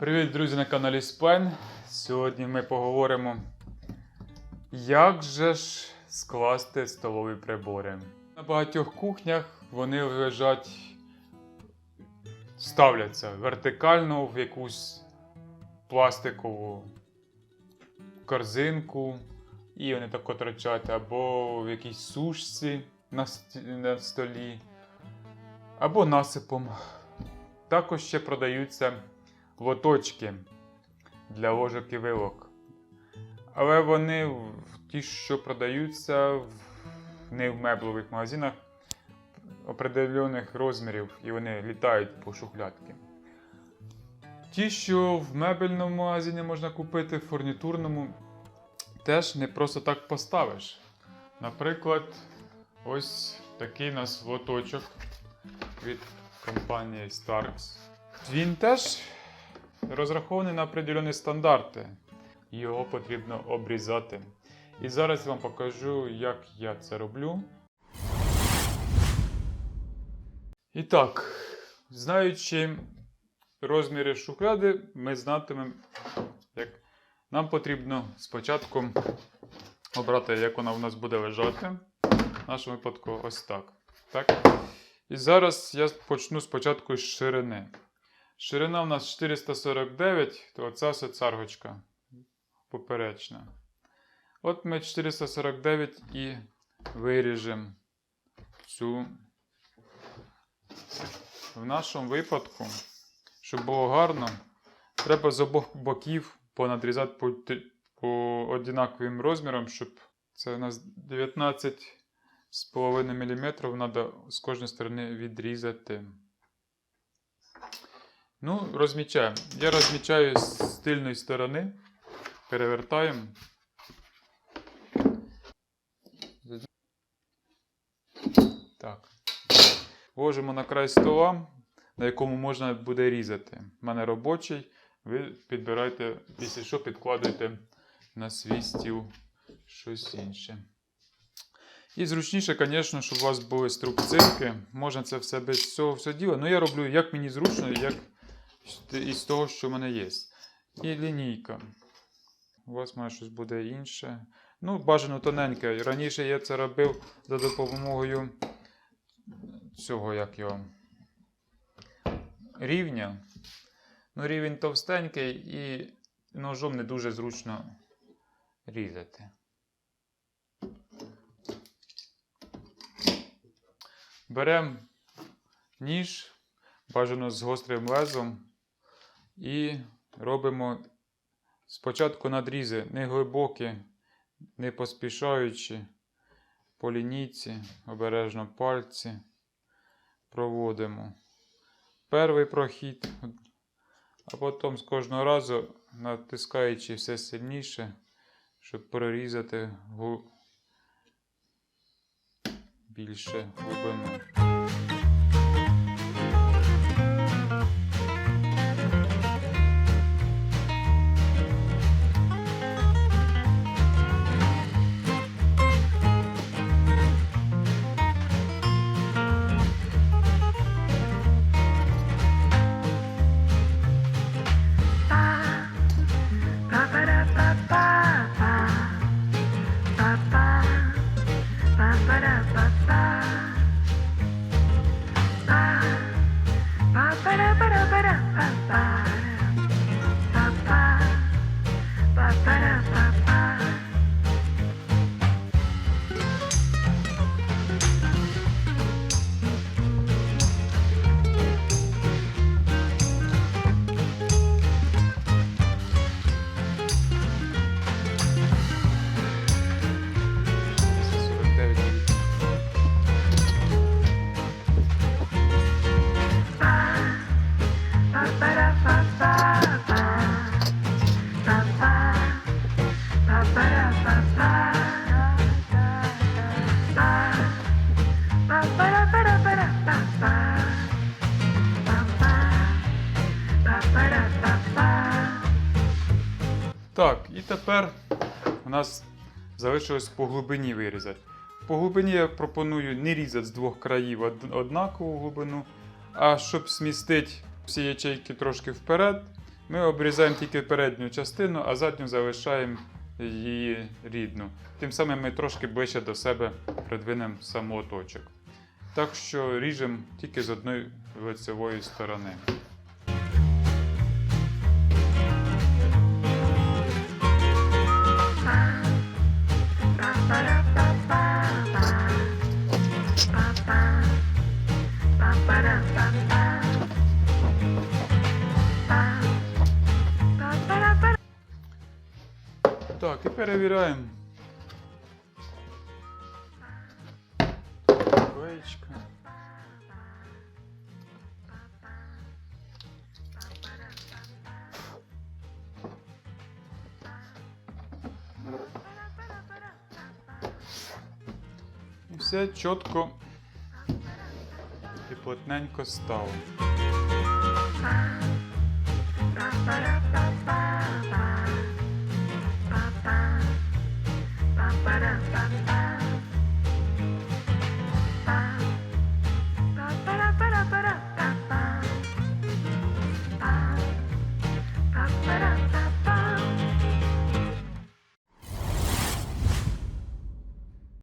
Привіт, друзі, на каналі Спен. Сьогодні ми поговоримо, як же ж скласти столові прибори. На багатьох кухнях вони лежать, ставляться вертикально в якусь пластикову корзинку, і вони так торчать, або в якійсь сушці на столі, або насипом. Також ще продаються лоточки для ложок і вилок. Але вони ті, що продаються в, не в меблових магазинах определених розмірів, і вони літають по шухлядки. Ті, що в мебельному магазині можна купити, в фурнітурному, теж не просто так поставиш. Наприклад, ось такий у нас лоточок від компанії Starks. Він теж розрахований на определені стандарти. Його потрібно обрізати. І зараз я вам покажу, як я це роблю. І так, знаючи розміри шухляди, ми знатимемо, як нам потрібно спочатку обрати, як вона в нас буде лежати. В нашому випадку ось так. так? І зараз я почну спочатку з ширини. Ширина у нас 449, то оця ось царгочка поперечна. От ми 449 і виріжемо цю. В нашому випадку, щоб було гарно, треба з обох боків понадрізати по, по однаковим розмірам, щоб це у нас 19,5 мм треба з кожної сторони відрізати. Ну, розмічаємо. Я розмічаю з тильної сторони. Перевертаємо. Так. Ложимо на край стола, на якому можна буде різати. У мене робочий. Ви підбирайте, після що підкладуєте на свій стіл щось інше. І зручніше, звісно, щоб у вас були струбцинки. Можна це все без цього все діло. Ну, я роблю як мені зручно, як із того, що в мене є. І лінійка. У вас має щось буде інше. Ну, бажано тоненьке. Раніше я це робив за допомогою цього, як його, рівня. Ну, рівень товстенький і ножом не дуже зручно різати. Беремо ніж, бажано з гострим лезом, і робимо спочатку надрізи не глибокі, не поспішаючи по лінійці, обережно пальці проводимо. Перший прохід, а потім з кожного разу натискаючи все сильніше, щоб прорізати більше глибину. から Так, і тепер у нас залишилось по глибині вирізати. По глибині я пропоную не різати з двох країв однакову глибину, а щоб змістити всі ячейки трошки вперед, Ми обрізаємо тільки передню частину, а задню залишаємо її рідну. Тим самим ми трошки ближче до себе придвинемо самооточок. Так що ріжемо тільки з одної лицевої сторони. Так, і перевіряємо. Клеєчка. І все чітко і плотненько стало.